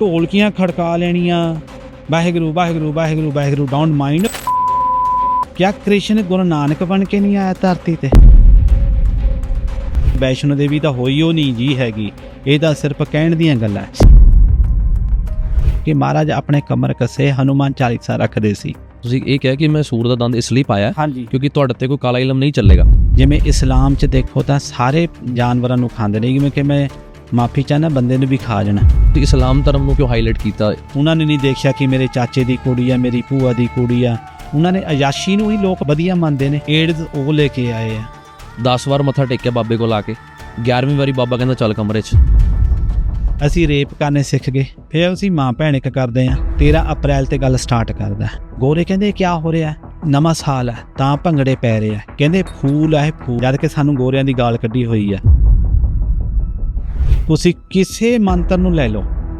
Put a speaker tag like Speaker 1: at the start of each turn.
Speaker 1: ਢੋਲਕੀਆਂ ਖੜਕਾ ਲੈਣੀਆਂ। Waheguru Waheguru Waheguru Waheguru don't mind ਕਿਆ ਕ੍ਰਿਸ਼ਨ ਗੁਰੂ ਨਾਨਕ ਬਣ ਕੇ ਨਹੀਂ ਆਇਆ ਧਰਤੀ ਤੇ? ਵੈਸ਼ਨੋ ਦੇਵੀ ਤਾਂ ਹੋਈ ਉਹ ਨਹੀਂ ਜੀ ਹੈਗੀ। ਇਹ ਤਾਂ ਸਿਰਫ ਕਹਿਣ ਦੀਆਂ ਗੱਲਾਂ। ਕਿ ਮਹਾਰਾਜ ਆਪਣੇ ਕਮਰ ਕੱਸੇ ਹਨੂਮਾਨ ਚਾਲੀਸਾ ਰੱਖਦੇ ਸੀ।
Speaker 2: ਤੁਸੀਂ ਇਹ ਕਿਹਾ ਕਿ ਮੈਂ ਸੂਰ ਦਾ ਦੰਦ ਇਸ ਲਈ ਪਾਇਆ ਕਿਉਂਕਿ ਤੁਹਾਡੇ ਤੇ ਕੋਈ ਕਾਲਾ ਇਲਮ ਨਹੀਂ ਚੱਲੇਗਾ।
Speaker 1: ਜਿਵੇਂ ਇਸਲਾਮ 'ਚ ਦੇਖੋ ਤਾਂ ਸਾਰੇ ਜਾਨਵਰਾਂ ਨੂੰ ਖਾਂਦੇ ਨੇ। ਜਿਵੇਂ ਕਿ ਮੈਂ ਮਾਫੀ ਚਾਹਨਾ ਬੰਦੇ ਨੂੰ ਵੀ ਖਾ ਜਾਣਾ।
Speaker 2: ਤੇ ਇਸਲਾਮ ਧਰਮ ਨੂੰ ਕਿਉਂ ਹਾਈਲਾਈਟ ਕੀਤਾ?
Speaker 1: ਉਹਨਾਂ ਨੇ ਨਹੀਂ ਦੇਖਿਆ ਕਿ ਮੇਰੇ ਚਾਚੇ ਦੀ ਕੁੜੀ ਆ ਮੇਰੀ ਭੂਆ ਦੀ ਕੁੜੀ ਆ। ਉਹਨਾਂ ਨੇ ਅਯਾਸ਼ੀ ਨੂੰ ਹੀ ਲੋਕ ਵਧੀਆ ਮੰਨਦੇ ਨੇ ਏਡਜ਼ ਉਹ ਲੈ ਕੇ ਆਏ ਆ।
Speaker 2: 10 ਵਾਰ ਮੱਥਾ ਟੇਕਿਆ ਬਾਬੇ ਕੋਲ ਆ ਕੇ। 11ਵੀਂ ਵਾਰੀ ਬਾਬਾ ਕਹਿੰਦਾ ਚੱਲ ਕਮਰੇ 'ਚ।
Speaker 1: ਅਸੀਂ ਰੇਪ ਕਰਨੇ ਸਿੱਖ ਗਏ ਫਿਰ ਅਸੀਂ ਮਾਂ ਭੈਣ ਇੱਕ ਕਰਦੇ ਆ। 13 ਅਪ੍ਰੈਲ ਤੇ ਗੱਲ ਸਟਾਰਟ ਕਰਦਾ। ਗੋਰੇ ਕਹਿੰਦੇ ਕੀ ਹੋ ਰਿਹਾ? ਨਵਾਂ ਸਾਲ ਹੈ ਤਾਂ ਭੰਗੜੇ ਪੈ ਰਹੇ ਆ। ਕਹਿੰਦੇ ਫੂਲ ਇਹ ਫੂਲ। ਜਦ ਕਿ ਸਾਨੂੰ ਗੋਰਿਆਂ ਦੀ ਗਾਲ ਕੱਢੀ ਹੋਈ ਆ। ਤੁਸੀਂ ਕਿਸੇ ਮੰਤਰ ਨੂੰ ਲੈ ਲਓ।